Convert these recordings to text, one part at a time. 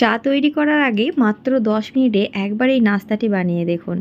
চা তৈরি করার আগে মাত্র দশ মিনিটে একবার এই নাস্তাটি বানিয়ে দেখুন।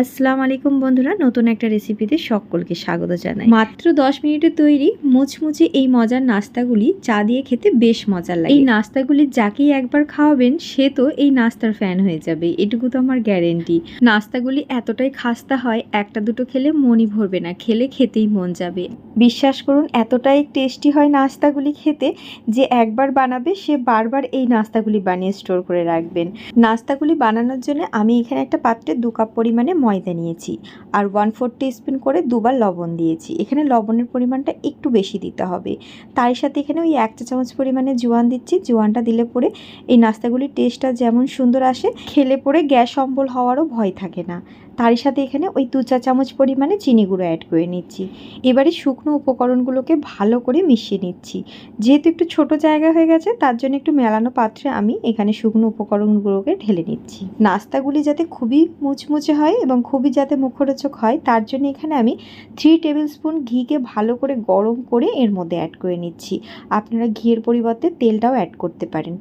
আসসালামু আলাইকুম বন্ধুরা, নতুন একটা রেসিপিতে সকলকে স্বাগত জানাই। মাত্র দশ মিনিটে তৈরি মুচমুচে এই মজার নাস্তাগুলি চা দিয়ে খেতে বেশ মজার লাগে। এই নাস্তাগুলি যাকেই একবার খাওয়াবেন, সে তো এই নাস্তার ফ্যান হয়ে যাবে, এটুকু তো আমার গ্যারেন্টি নাস্তাগুলি এতটাই খাস্তা হয়, একটা দুটো খেলে মনই ভরবে না, খেলে খেতেই মন যাবে। বিশ্বাস করুন, এতটাই টেস্টি হয় নাস্তাগুলি খেতে যে একবার বানাবে, সে বারবার এই নাস্তাগুলি বানিয়ে স্টোর করে রাখবেন। নাস্তাগুলি বানানোর জন্য আমি এখানে একটা পাত্রে দু কাপ পরিমাণে ময়দা নিয়েছি আর ওয়ান ফোর স্পুন করে দুবার লবণ দিয়েছি। এখানে লবণের পরিমাণটা একটু বেশি দিতে হবে। তার সাথে এখানে ওই এক চা চামচ পরিমাণে জোয়ান দিচ্ছি। জোয়ানটা দিলে পরে এই নাস্তাগুলির টেস্টটা যেমন সুন্দর আসে, খেলে পরে গ্যাস অম্বল হওয়ারও ভয় থাকে না। তারই সাথে এখানে ওই দু চা চামচ পরিমাণে চিনি গুঁড়ো অ্যাড করে নিচ্ছি। এবারে শুকনো উপকরণগুলোকে ভালো করে মিশিয়ে নিচ্ছি। যেহেতু একটু ছোট জায়গা হয়ে গেছে, তার জন্য একটু মেলানো পাত্রে আমি এখানে শুকনো উপকরণগুলোকে ঢেলে নিচ্ছি। নাস্তাগুলি যাতে খুবই মুচমুচে হয় এবং খুবই যাতে মুখরোচক হয়, তার জন্য এখানে আমি থ্রি টেবিল স্পুন ঘিকে ভালো করে গরম করে এর মধ্যে অ্যাড করে নিচ্ছি। আপনারা ঘিয়ের পরিবর্তে তেলটাও অ্যাড করতে পারেন।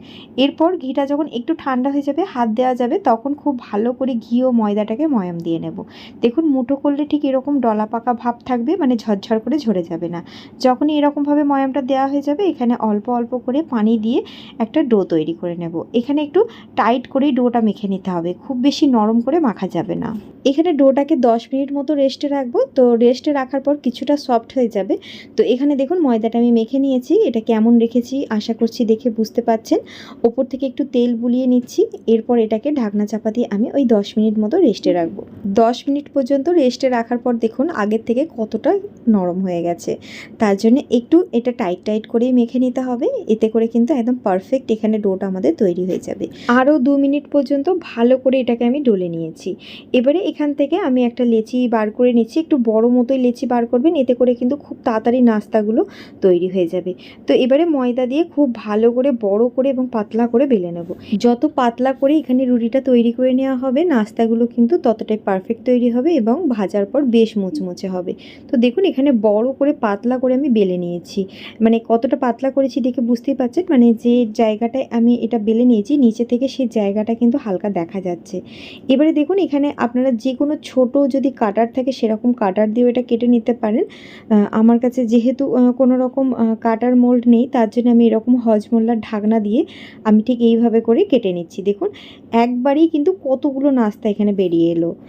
এরপর ঘিটা যখন একটু ঠান্ডা হয়ে যাবে, হাত দেওয়া যাবে, তখন খুব ভালো করে ঘি ও ময়দাটাকে ময়াম দিয়ে নেব। দেখুন, মুঠো করলে ঠিক এরকম ডলা পাকা ভাব থাকবে মানে ঝরঝর করে ঝরে যাবে না। যখনই এরকমভাবে ময়ামটা দেওয়া হয়ে যাবে, এখানে অল্প অল্প করে পানি দিয়ে একটা ডো তৈরি করে নেব। এখানে একটু টাইট করেই ডোটা মেখে নিতে হবে, খুব বেশি নরম করে মাখা যাবে না। এখানে ডোটাকে দশ মিনিট মতো রেস্টে রাখব। তো রেস্টে রাখার পর কিছুটা সফট হয়ে যাবে। তো এখানে দেখুন, ময়দাটা আমি মেখে নিয়েছি, এটা কেমন রেখেছি আশা করছি দেখে বুঝতে পাচ্ছেন। ওপর থেকে একটু তেল বুলিয়ে নিচ্ছি, এরপর এটাকে ঢাকনা চাপা দিয়ে আমি ওই দশ মিনিট মতো রেস্টে রাখব। দশ মিনিট পর্যন্ত রেস্টে রাখার পর দেখুন আগের থেকে কতটা নরম হয়ে গেছে। তার জন্য একটু এটা টাইট টাইট করেই মেখে নিতে হবে। এতে করে কিন্তু একদম পারফেক্ট এখানে ডোটা আমাদের তৈরি হয়ে যাবে। আরও দু মিনিট পর্যন্ত ভালো করে এটাকে আমি ডলে নিয়েছি। এবারে এখান থেকে আমি একটা লেচি বার করে নিচ্ছি। একটু বড় মতোই লেচি বার করবেন। এতে করে কিন্তু খুব তাড়াতাড়ি নাস্তাগুলো তৈরি হয়ে যাবে। তো এবারে ময়দা দিয়ে খুব ভালো করে বড় করে এবং পাতলা করে বেলে নেব। যত পাতলা করে এখানে রুটিটা তৈরি করে নেওয়া হবে, নাস্তাগুলো কিন্তু ততটাই পারফেক্ট তৈরি হবে এবং ভাজার পর বেশ মুচমুচে হবে। তো দেখুন, এখানে বড় করে পাতলা করে আমি বেলে নিয়েছি। মানে কতটা পাতলা করেছি দেখে বুঝতেই পারছেন? মানে যে জায়গাটায় আমি এটা বেলে নিয়েছি, নিচে থেকে সেই জায়গাটা কিন্তু হালকা দেখা যাচ্ছে। এবারে দেখুন, এখানে আপনারা যে কোনো ছোট যদি কাটার থাকে, সেরকম কাটার দিয়েও এটা কেটে নিতে পারেন। আমার কাছে যেহেতু কোনো রকম কাটার মোল্ড নেই, তার জন্য আমি এরকম হজমোল্লার ঢাকনা দিয়ে আমি ঠিক এইভাবে করে কেটে নিচ্ছি। দেখুন, একবারেই কিন্তু কতগুলো নাস্তা এখানে বেরিয়ে এলো।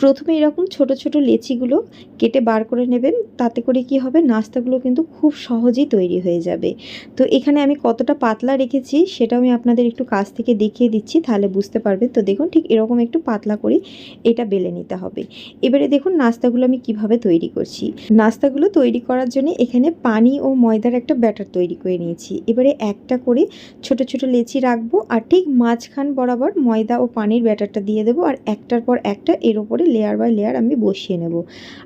প্রথমে এরকম ছোট ছোট লেচিগুলো কেটে বার করে নেবেন, তাতে করে কি হবে, নাস্তাগুলো কিন্তু খুব সহজেই তৈরি হয়ে যাবে। তো এখানে আমি কতটা পাতলা রেখেছি সেটা আমি আপনাদের একটু কাছ থেকে দেখিয়ে দিচ্ছি, তাহলে বুঝতে পারবেন। তো দেখুন, ঠিক এরকম একটু পাতলা করে এটা বেলে নিতে হবে। এবারে দেখুন, নাস্তাগুলো আমি কীভাবে তৈরি করছি। নাস্তাগুলো তৈরি করার জন্য এখানে পানি ও ময়দার একটা ব্যাটার তৈরি করে নিয়েছি। এবারে একটা করে ছোট ছোট লেচি রাখব, আর ঠিক মাঝখান বরাবর ময়দা ও পানির ব্যাটারটা দিয়ে দেবো, আর একটার পর একটা এর ওপরে লেয়ার বাই লেয়ার আমি বসিয়ে নেব।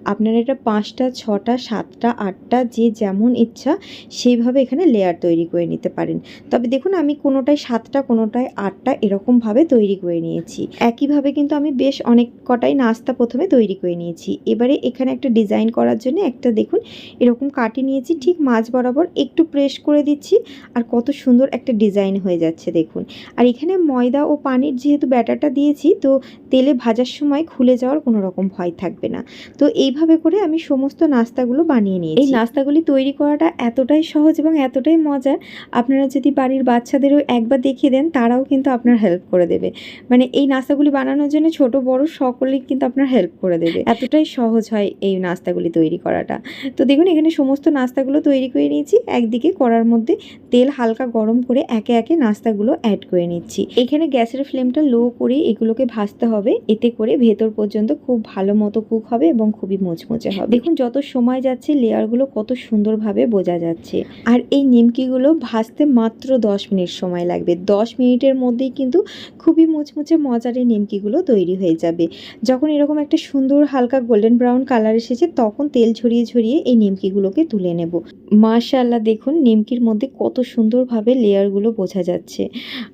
আপনারা এটা পাঁচটা, ছটা, সাতটা, আটটা, যে যেমন ইচ্ছা সেইভাবে এখানে লেয়ার তৈরি করে নিতে পারেন। তবে দেখুন, আমি কোনোটায় সাতটা, কোনোটায় আটটা এরকমভাবে তৈরি করে নিয়েছি। একইভাবে কিন্তু আমি বেশ অনেক কটাই নাস্তা প্রথমে তৈরি করে নিয়েছি। এবারে এখানে একটা ডিজাইন করার জন্য একটা দেখুন, এরকম কাটি নিয়েছি, ঠিক মাঝ বরাবর একটু প্রেস করে দিচ্ছি আর কত সুন্দর একটা ডিজাইন হয়ে যাচ্ছে দেখুন। আর এখানে ময়দা ও পানির যেহেতু ব্যাটারটা দিয়েছি, তো তেলে ভাজার সময় খুলে যাওয়ার কোনো রকম ভয় থাকবে না। তো এইভাবে করে আমি সমস্ত নাস্তাগুলো বানিয়ে নিয়েছি। এই নাস্তাগুলি তৈরি করাটা এতটাই সহজ এবং এতটাই মজার, আপনারা যদি বাড়ির বাচ্চাদেরও একবার দেখিয়ে দেন, তারাও কিন্তু আপনার হেল্প করে দেবে। মানে এই নাস্তাগুলি বানানোর জন্য ছোট, বড় সকলেই কিন্তু আপনার হেল্প করে দেবে। এতটাই সহজ হয় এই নাস্তাগুলি তৈরি করাটা। তো দেখুন, এখানে সমস্ত নাস্তাগুলো তৈরি করে নিয়েছি। একদিকে করার মধ্যে তেল হালকা গরম করে একে একে নাস্তাগুলো অ্যাড করে নিচ্ছি। এখানে গ্যাসের ফ্লেমটা লো করে এগুলোকে ভাজতে হবে। এতে করে ভেতর পর্যন্ত খুব ভালো মতো কুক হবে এবং খুবই মুচমুচে হবে। দেখুন, যত সময় যাচ্ছে, লেয়ারগুলো কত সুন্দরভাবে বোঝা যাচ্ছে। আর এই নিমকিগুলো ভাজতে মাত্র দশ মিনিট সময় লাগবে। দশ মিনিটের মধ্যেই কিন্তু খুবই মুচমুচে মজার এই নিমকিগুলো তৈরি হয়ে যাবে। যখন এরকম একটা সুন্দর হালকা গোল্ডেন ব্রাউন কালার এসেছে, তখন তেল ছড়িয়ে ছড়িয়ে এই নিমকিগুলোকে তুলে নেব। মাশাআল্লাহ, দেখুন, নিমকির মধ্যে কত কত সুন্দরভাবে লেয়ারগুলো বোঝা যাচ্ছে।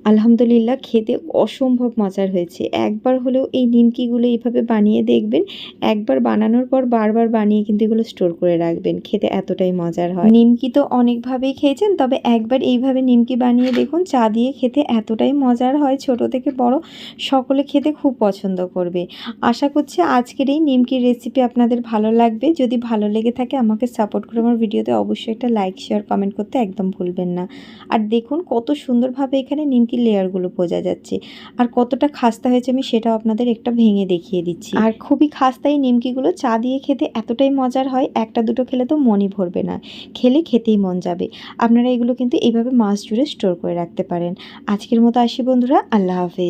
আলহামদুলিল্লাহ খেতে অসম্ভব মজার হয়েছে। একবার হলেও এই নিমকিগুলো এইভাবে বানিয়ে দেখবেন, একবার বানানোর পর বারবার বানিয়ে কিন্তু এগুলো স্টোর করে রাখবেন। খেতে এতটাই মজার হয়। নিমকি তো অনেকভাবেই খেয়েছেন, তবে একবার এইভাবে নিমকি বানিয়ে দেখুন, চা দিয়ে খেতে এতটাই মজার হয় ছোট থেকে বড়, সকলে খেতে খুব পছন্দ করবে। আশা করছি আজকের এই নিমকির রেসিপি আপনাদের ভালো লাগবে। যদি ভালো লেগে থাকে আমাকে সাপোর্ট করে আমার ভিডিওতে অবশ্যই একটা লাইক শেয়ার কমেন্ট করতে একদম ভুলবেন না। আর দেখুন কত সুন্দরভাবে এখানে নিমকির লেয়ারগুলো বোঝা যাচ্ছে। আর কতটা খাস্তা হয়েছে আমি সেটাও আপনাদের একটা ভেঙে দেখিয়ে দিচ্ছি। আর খুবই খাস্তা এই নিমকিগুলো চা দিয়ে খেতে এতটাই মজার হয়, একটা দুটো খেলে তো মনই ভরবে না। খেলে খেতেই মন যাবে। আপনারা এগুলো কিন্তু এইভাবে মাস জুড়ে স্টোর করে রাখতে পারেন। আজকের মতো আসি বন্ধুরা, আল্লাহ হাফেজ।